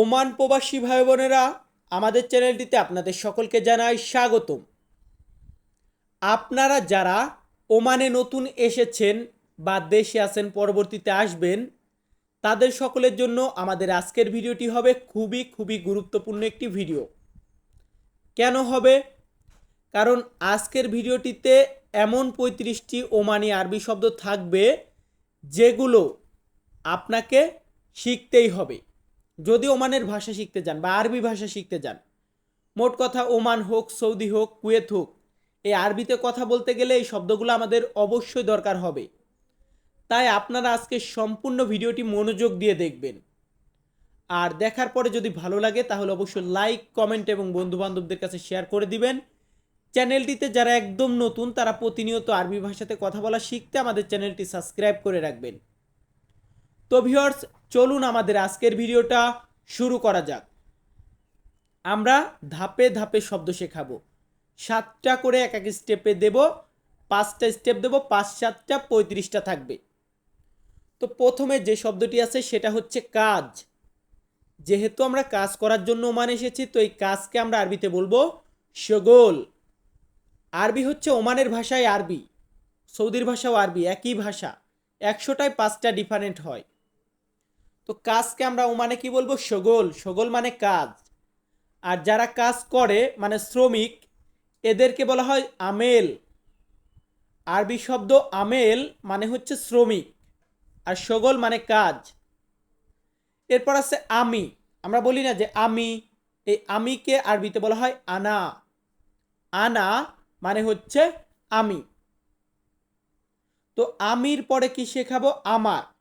Oman প্রবাসী ভাই বোনেরা আমাদের চ্যানেলটিতে আপনাদের সকলকে জানাই স্বাগতম। আপনারা যারা ওমানে নতুন এসেছেন বা দেশে আছেন, পরবর্তীতে আসবেন, তাদের সকলের জন্য আমাদের আজকের ভিডিওটি হবে খুবই খুবই গুরুত্বপূর্ণ একটি ভিডিও। কেন হবে? কারণ আজকের ভিডিওটিতে এমন পঁয়ত্রিশটি ওমানি আরবি শব্দ থাকবে, যেগুলো আপনাকে শিখতেই হবে। যদি ওমানের ভাষা শিখতে যান বা আরবি ভাষা শিখতে যান, মোট কথা ওমান হোক, সৌদি হোক, কুয়েত হোক, এই আরবিতে কথা বলতে গেলে এই শব্দগুলো আমাদের অবশ্যই দরকার হবে। তাই আপনারা আজকে সম্পূর্ণ ভিডিওটি মনোযোগ দিয়ে দেখবেন। আর দেখার পরে যদি ভালো লাগে, তাহলে অবশ্যই লাইক, কমেন্ট এবং বন্ধু বান্ধবদের কাছে শেয়ার করে দিবেন। চ্যানেলটিতে যারা একদম নতুন, তারা প্রতিনিয়ত আরবি ভাষাতে কথা বলা শিখতে আমাদের চ্যানেলটি সাবস্ক্রাইব করে রাখবেন। তো ভিউয়ার্স, চলুন আমাদের আজকের ভিডিওটা শুরু করা যাক। আমরা ধাপে ধাপে শব্দ শেখাবো। সাতটা করে এক এক স্টেপে দেব, পাঁচটা স্টেপ দেব, পাঁচ সাতটা পঁয়ত্রিশটা থাকবে। তো প্রথমে যে শব্দটি আছে সেটা হচ্ছে কাজ। যেহেতু আমরা কাজ করার জন্য ওমান এসেছি, তো এই কাজকে আমরা আরবিতে বলব শগোল আরবি হচ্ছে ওমানের ভাষায় আরবি, সৌদির ভাষাও আরবি, একই ভাষা। একশোটায় পাঁচটা ডিফারেন্ট হয়। তো কাজকে আমরা ওমানে কি বলব? সগোল। শগোল মানে কাজ। আর যারা কাজ করে মানে শ্রমিক, এদেরকে বলা হয় আমেল। আরবি শব্দ আমেল মানে হচ্ছে শ্রমিক। আর শগল মানে কাজ। এরপর আছে আমি। আমরা বলি না যে আমি। এই আমিকে আরবিতে বলা হয় আনা। আনা মানে হচ্ছে আমি। তো আমির পরে কি শেখাবো? আমার।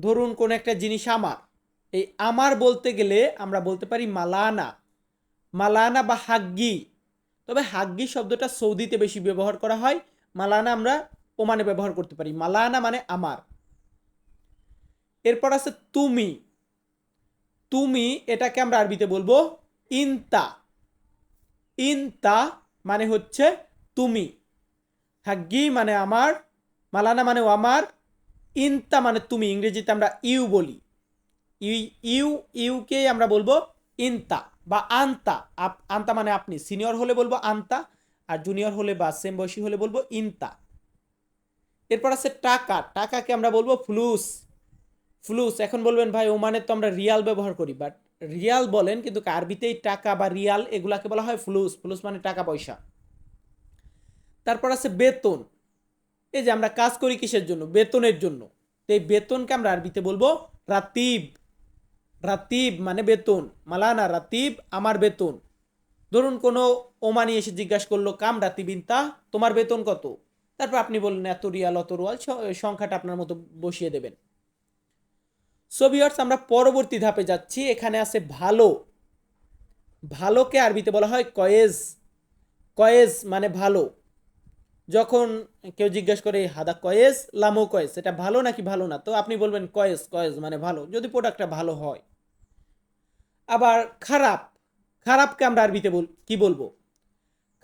ধরুন কোন একটা জিনিস আমার। এই আমার বলতে গেলে আমরা বলতে পারি মালানা। মালানা বা হাগ্গি। তবে হাগ্গি শব্দটা সৌদিতে বেশি ব্যবহার করা হয়। মালানা আমরা ওমানে ব্যবহার করতে পারি। মালানা মানে আমার। এরপর আছে তুমি। তুমি এটাকে আমরা আরবিতে বলব ইনতা। ইনতা মানে হচ্ছে তুমি। হাগ্গি মানে আমার, মালানা মানে আমার ইনতা মানে তুমি, ইংরেজিতে আমরা ইউ বলি। ইউ ইউ, ইউকে আমরা বলব ইনতা বা আন্তা। আন্তা মানে আপনি, সিনিয়র হলে বলব আন্তা আর জুনিয়র হলে বা সেম বয়সী হলে বলব ইনতা। এরপর আছে টাকা, টাকাকে আমরা বলব ফ্লুস। ফ্লুস, এখন বলবেন, ভাই, ওমানে তো আমরা রিয়াল ব্যবহার করি, বাট রিয়াল বলেন কিন্তু আরবিতেই টাকা বা রিয়াল এগুলাকে বলা হয় ফ্লুস। ফ্লুস মানে টাকা পয়সা। তারপর আছে বেতন এই যে আমরা কাজ করি কিসের জন্য? বেতনের জন্য। তো এই বেতনকে আমরা আরবিতে বলব রাতিব। রাতিব মানে বেতন। মালানা, রাতিব আমার বেতন। ধরুন কোনো ওমানি এসে জিজ্ঞাসা করল, কাম রাতিব ইনতা তোমার বেতন কত? তারপর আপনি বললেন, এত রিয়াল, অত রোয়াল সংখ্যাটা আপনার মতো বসিয়ে দেবেন। সোভিয়র্স আমরা পরবর্তী ধাপে যাচ্ছি। এখানে আছে ভালো। ভালোকে আরবিতে বলা হয় কয়েজ। কয়েজ মানে ভালো। যখন কেউ জিজ্ঞেস করে, হাদা কয়েস লামো কয়েস, এটা ভালো নাকি ভালো না? তো আপনি বলবেন, কয়েস কয়েস মানে ভালো। যদি প্রোডাক্টটা ভালো হয়। আবার খারাপ, খারাপকে আমরা আরবিতে বল, কি বলব?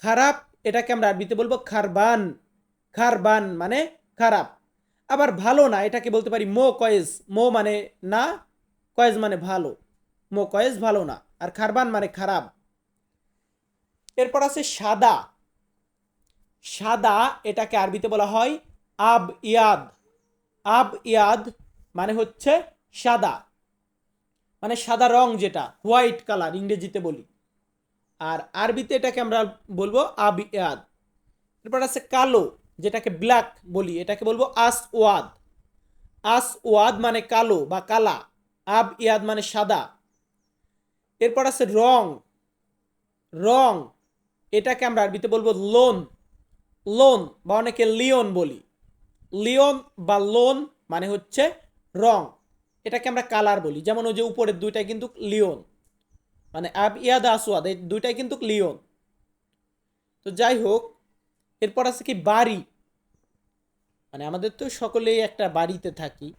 খারাপ, এটাকে আমরা আরবিতে বলব খারবান খারবান মানে খারাপ। আবার ভালো না, এটাকে বলতে পারি মো কয়েস, মো মানে না, কয়েস মানে ভালো। মো কয়েস ভালো না, আর খারবান মানে খারাপ। এরপর আছে সাদা। সাদা এটাকে আরবিতে বলা হয় আব ইয়াদ। আব ইয়াদ মানে হচ্ছে সাদা। মানে সাদা রং যেটা, হোয়াইট কালার, ইংরেজিতে বলি। আর আরবিতে এটাকে আমরা বলব আব ইয়াদ। এরপর আছে কালো, যেটাকে ব্ল্যাক বলি, এটাকে বলব আস ওয়াদ আস ওয়াদ মানে কালো বা কালা, আব ইয়াদ মানে সাদা। এরপর আছে রং। রং, এটাকে আমরা আরবিতে বলব লোন। লোন বা অনেকে লিওন বলি। লিওন বা লোন মানে হচ্ছে রং। এটাকে আমরা কালার বলি। যেমন ওই যে উপরের দুইটাই কিন্তু লিওন। মানে আব, ইয়াদ, আসওয়াদ, এই দুইটাই কিন্তু লিওন। তো যাই হোক, এরপর আছে কি বাড়ি। মানে আমাদের তো সকলেই একটা বাড়িতে থাকি।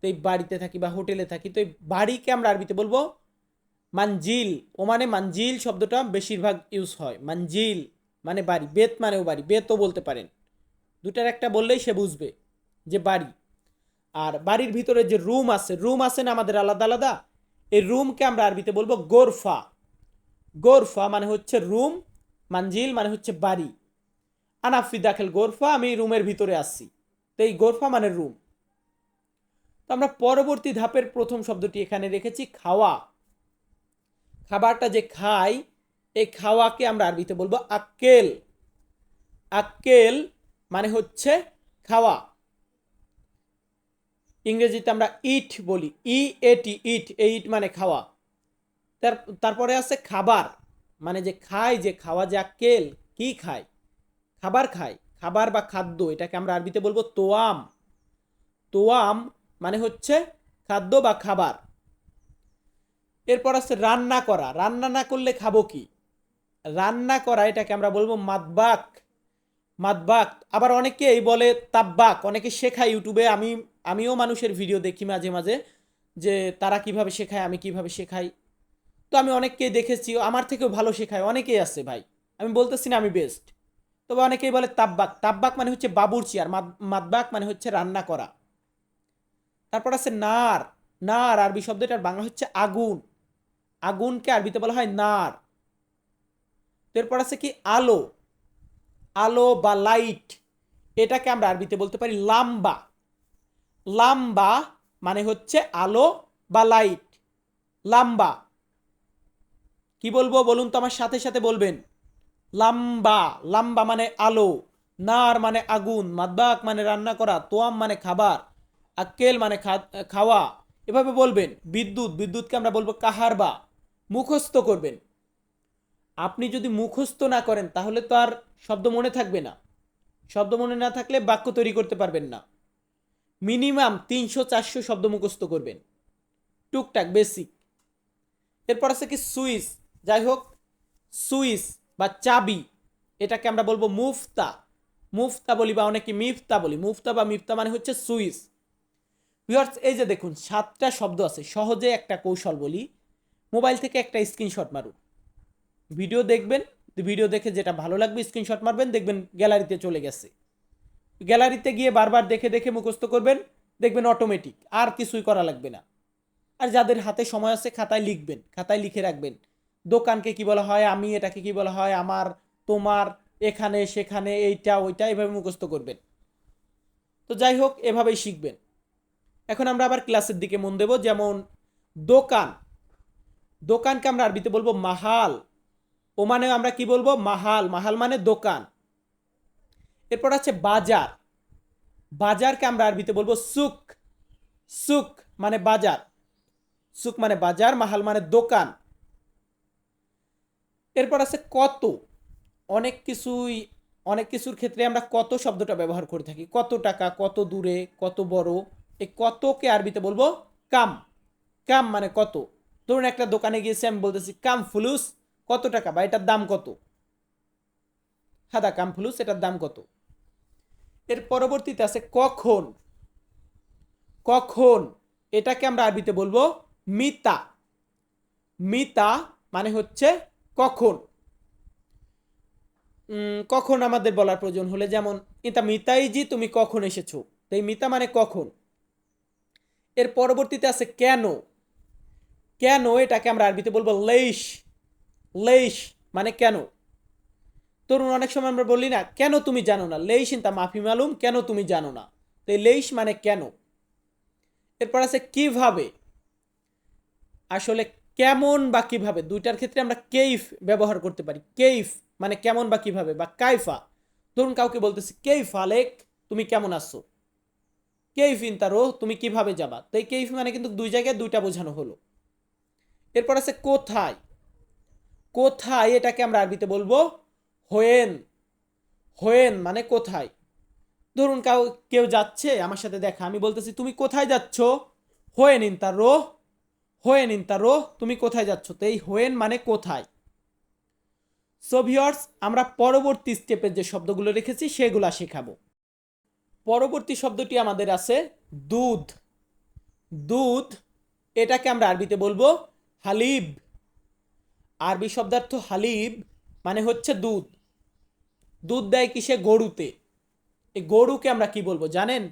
তো এই বাড়িতে থাকি বা হোটেলে থাকি। তো এই বাড়িকে আমরা আরবিতে বলব মানজিল। ও মানে মানজিল শব্দটা বেশিরভাগ ইউজ হয়। মানজিল। মানে বাড়ি, বেত মানেও বাড়ি, বেতও বলতে পারেন। দুটার একটা বললেই সে বুঝবে যে বাড়ি। আর বাড়ির ভিতরে যে রুম আছে রুম আছে না আমাদের আলাদা আলাদা, এই রুমকে আমরা আরবিতে বলব গোরফা। গোরফা মানে হচ্ছে রুম, মানজিল মানে হচ্ছে বাড়ি। আনাফি দাখেল গোরফা, আমি রুমের ভিতরে আসছি তো এই গোরফা মানে রুম। তো আমরা পরবর্তী ধাপের প্রথম শব্দটি এখানে রেখেছি, খাওয়া। খাবারটা যে খাই এই খাওয়াকে আমরা আরবিতে বলব আক্কেল। আক্কেল মানে হচ্ছে খাওয়া। ইংরেজিতে আমরা ইট বলি। ই এটি ইট এই ইট মানে খাওয়া। তার, তারপরে আছে খাবার। মানে যে খায়, যে খাওয়া যে আক্কেল, কি খায়? খাবার খায়। খাবার বা খাদ্য, এটাকে আমরা আরবিতে বলব তোয়াম। তোয়াম মানে হচ্ছে খাদ্য বা খাবার। এরপর আছে রান্না করা। রান্না না করলে খাব কি? রান্না করা, এটাকে আমরা বলব মাদবাক মাদবাক আবার অনেকেই বলে তাব্বাক। অনেকে শেখায় ইউটিউবে। আমি, আমিও মানুষের ভিডিও দেখি মাঝে মাঝে, যে তারা কীভাবে শেখায়, আমি কীভাবে শেখাই। তো আমি অনেককে দেখেছি। আমার থেকেও ভালো শেখায়। অনেকেই আছে ভাই। আমি বলতেছি না আমি বেস্ট তবে অনেকেই বলে তাব্বাক। তাব্বাক মানে হচ্ছে বাবুরচি, আর মাদবাক মানে হচ্ছে রান্না করা। তারপর আছে নার। নার, আরবি শব্দটার বাংলা হচ্ছে আগুন। আগুনকে আরবিতে বলা হয় নার। এরপর আছে কি আলো আলো বা লাইট এটাকে আমরা আরবিতে বলতে পারি লাম্বা। লাম্বা মানে হচ্ছে আলো বা লাইট লাম্বা। কি বলব বলুন তো আমার সাথে সাথে বলবেন। লাম্বা লাম্বা মানে আলো, নার মানে আগুন, মাদবাক মানে রান্না করা, তোয়াম মানে খাবার, আক্কেল মানে খাওয়া। এভাবে বলবেন। বিদ্যুৎ, বিদ্যুৎকে আমরা বলব কাহারবা। মুখস্থ করবেন। আপনি যদি মুখস্থ না করেন, তাহলে তো আর শব্দ মনে থাকবে না। শব্দ মনে না থাকলে বাক্য তৈরি করতে পারবেন না। মিনিমাম তিনশো চারশো শব্দ মুখস্থ করবেন। টুকটাক, বেসিক। এরপর আছে কি সুইচ যাই হোক সুইচ বা চাবি, এটাকে আমরা বলব মুফতা। মুফতা বলি বা অনেকে মিফতা বলি। মুফতা বা মিফতা মানে হচ্ছে সুইচ ভিওর্স এই যে দেখুন, সাতটা শব্দ আছে। সহজে একটা কৌশল বলি। মোবাইল থেকে একটা স্ক্রিনশট মারুন। ভিডিও দেখবেন, ভিডিও দেখে যেটা ভালো লাগবে স্ক্রিনশট মারবেন, দেখবেন গ্যালারিতে চলে গেছে। গ্যালারিতে গিয়ে বারবার দেখে দেখে মুখস্থ করবেন, দেখবেন অটোমেটিক আর কিছুই করা লাগবে না। আর যাদের হাতে সময় আছে, খাতায় লিখবেন, খাতায় লিখে রাখবেন। দোকানকে কি বলা হয়, আমি এটাকে কি বলা হয়, আমার, তোমার, এখানে, সেখানে, এইটা, ওইটা, এভাবে মুখস্থ করবেন। তো যাই হোক, এভাবেই শিখবেন। এখন আমরা আবার ক্লাসের দিকে মন দেব, যেমন দোকান। দোকানকে আমরা আরবিতে বলব মাহাল। ও মানে আমরা কি বলব? মাহাল। মাহাল মানে দোকান। এরপর আছে বাজার। বাজারকে আমরা আরবিতে বলব সুক সুক মানে বাজার। সুক মানে বাজার, মাহাল মানে দোকান। এরপর আছে কত। অনেক কিছুই, অনেক কিছুর ক্ষেত্রে আমরা কত শব্দটা ব্যবহার করে থাকি। কত টাকা, কত দূরে, কত বড়। এই কতকে আরবিতে বলব কাম। কাম মানে কত। ধরুন একটা দোকানে গিয়েছি, আমি বলতেছি, কাম ফুলুস কত টাকা বা এটার দাম কত? হাদা কাম ফুলুস, এটার দাম কত? এর পরবর্তীতে আছে কখন? কখন? এটাকে আমরা আরবিতে বলব মিতা। মিতা মানে হচ্ছে কখন? কখন আমাদের বলার প্রয়োজন হলে যেমন, ইতা মিতাই জি, তুমি কখন এসেছ? তো এই মিতা মানে কখন? এর পরবর্তীতে আছে কেন? কেন এটাকে আমরা আরবিতে বলব লেইশ। লেইশ মানে কেন? তরুণ, অনেক সময় আমরা বলি না, কেন তুমি জানো না? লেইশ ইন্তা মাফি মালুম, কেন তুমি জানো না? তো এই লেইশ মানে কেন? এরপর আছে কীভাবে? আসলে কেমন বা কীভাবে? দুইটার ক্ষেত্রে আমরা কেইফ ব্যবহার করতে পারি। কেইফ মানে কেমন বা কীভাবে? বা কাইফা। ধরুন কাউকে বলতেছি, কেইফ আলেক, তুমি কেমন আছো? কেইফ ইন্তারো তুমি কীভাবে যাবা? তো এই কেইফ মানে কিন্তু দুই জায়গায় দুইটা বোঝানো হলো। এরপর আছে, কোথায়? কোথায় এটাকে আমরা আরবিতে বলব? হোয়েন। হোয়েন মানে কোথায়? ধরুন কাউ, কেউ যাচ্ছে, আমার সাথে দেখা, আমি বলতেছি, তুমি কোথায় যাচ্ছ? হোয়েন ইন তার রো হোয়েন ইন তার রো তুমি কোথায় যাচ্ছ? তো এই হোয়েন মানে কোথায়? সো ভিওর্স আমরা পরবর্তী স্টেপের যে শব্দগুলো রেখেছি, সেগুলা শেখাবো। পরবর্তী শব্দটি আমাদের আছে দুধ। দুধ, এটাকে আমরা আরবিতে বলব হালিব। আরবি শব্দার্থ হালিব মানে হচ্ছে দুধ। দুধ দেয় কিসে? গরুতে। এই গরুকে আমরা কি বলব জানেন?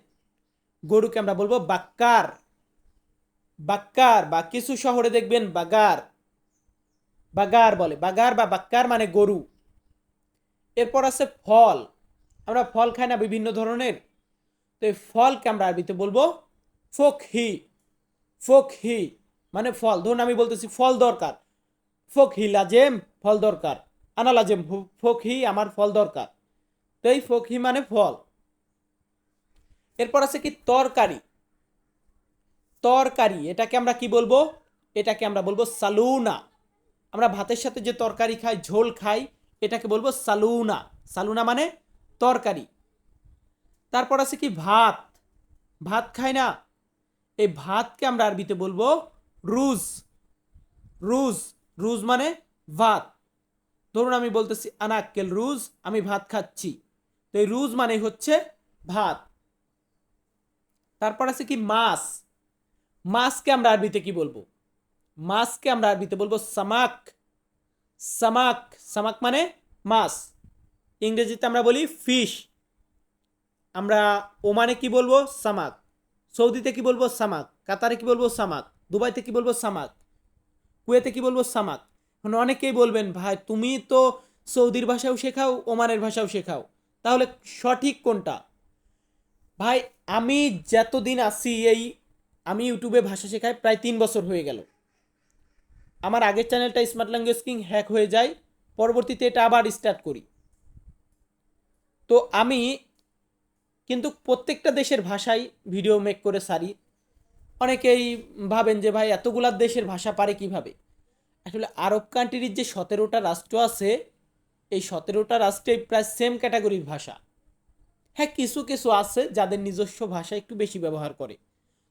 গরুকে আমরা বলব বাক্কার। বাক্কার বা কিছু শহরে দেখবেন বাগার। বাগার বলে। বাগার বা বাক্কার মানে গরু। এরপর আছে ফল। আমরা ফল খাই না বিভিন্ন ধরনের। তো এই ফলকে আমরা আরবিতে বলব ফকহি। ফকহি মানে ফল। ধরুন আমি বলতেছি ফল দরকার। ফকহি লাজেম ফল দরকার। আনা লাজেম ফকহি আমার ফল দরকার। তো এই ফকহি মানে ফল। এরপর আছে কি তরকারি। তরকারি, এটাকে আমরা কি বলব? এটাকে আমরা বলব সালুনা। আমরা ভাতের সাথে যে তরকারি খাই, ঝোল খাই, এটাকে বলব সালুনা। সালুনা মানে তরকারি। তারপর আছে কি ভাত। ভাত খাই না। এই ভাতকে আমরা আরবিতে বলব রুজ। রুজ। রুজ মানে ভাত। ধরুন আমি বলতেছি, আনাক্কেল রুজ, আমি ভাত খাচ্ছি। তো এই রুজ মানে হচ্ছে ভাত। তারপর আছে কি মাছ। মাছকে আমরা আরবিতে কি বলব? মাছকে আমরা আরবিতে বলব সামাক। সামাক সামাক মানে মাছ। ইংরেজিতে আমরা বলি ফিশ। আমরা ওমানে কি বলব? সামাক। সৌদিতে কি বলব? সামাক। কাতারে কি বলব? সামাক। দুবাইতে কি বলব? সামাক। কুয়েতে কি বলব? সামাক এখন অনেকেই বলবেন, ভাই, তুমি তো সৌদির ভাষাও শেখাও, ওমানের ভাষাও শেখাও। তাহলে সঠিক কোনটা? ভাই, আমি যতদিন আসি এই, আমি ইউটিউবে ভাষা শেখাই প্রায় তিন বছর হয়ে গেল। আমার আগের চ্যানেলটা স্মার্ট ল্যাঙ্গুয়েজ কিং হ্যাক হয়ে যায়, পরবর্তীতে এটা আবার স্টার্ট করি। তো আমি কিন্তু প্রত্যেকটা দেশের ভাষায় ভিডিও মেক করে সারি। অনেকেই ভাবেন যে, ভাই, এতগুলা দেশের ভাষা পারে কীভাবে? আসলে আরব কান্ট্রির যে সতেরোটা রাষ্ট্র আছে, এই সতেরোটা রাষ্ট্রে প্রায় সেম ক্যাটাগরির ভাষা। হ্যাঁ কিছু কিছু আছে যাদের নিজস্ব ভাষা একটু বেশি ব্যবহার করে।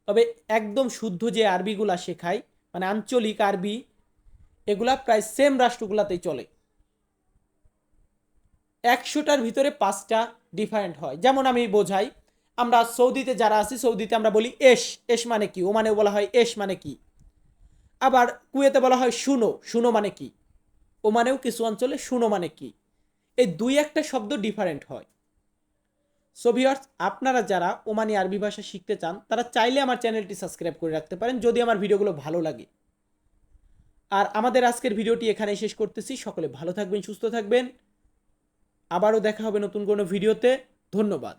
তবে একদম শুদ্ধ যে আরবিগুলা শেখায় মানে আঞ্চলিক আরবি, এগুলা প্রায় সেম রাষ্ট্রগুলাতেই চলে। একশোটার ভিতরে পাঁচটা ডিফারেন্ট হয়। যেমন আমি বোঝাই আমরা সৌদিতে যারা আছি, সৌদিতে আমরা বলি এশ এশ মানে কি? ওমানে বলা হয় এশ মানে কি? আবার কুয়েতে বলা হয় শুনো শুনো মানে কি? ওমানেও কিছু অঞ্চলে শুনো মানে কি? এই দুই একটা শব্দ ডিফারেন্ট হয়। সোভিয়ার্স আপনারা যারা ওমানি আরবি ভাষা শিখতে চান, তারা চাইলে আমার চ্যানেলটি সাবস্ক্রাইব করে রাখতে পারেন, যদি আমার ভিডিওগুলো ভালো লাগে। আর আমাদের আজকের ভিডিওটি এখানে শেষ করতেছি। সকলে ভালো থাকবেন, সুস্থ থাকবেন। আবারও দেখা হবে নতুন কোনো ভিডিওতে। ধন্যবাদ।